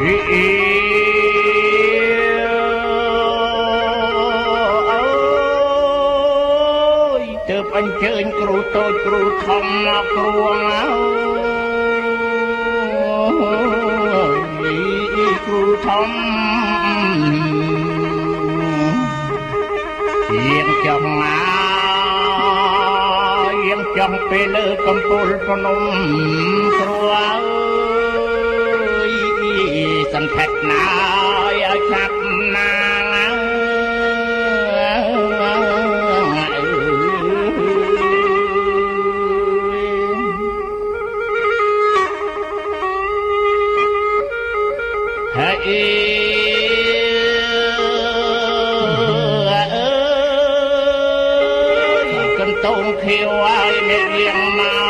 ទៅអញ្ជើញគ្រូតូចគ្រូធំមកគ្រួងអើយគ្រូធំយាងចំមកយាងចំពេលលើកំពូលភ្នំ សន្ធិដ្ឋណាឲ្យឆាប់ណាហើយកន្តងខៀវឲ្យអ្នករៀងមកមក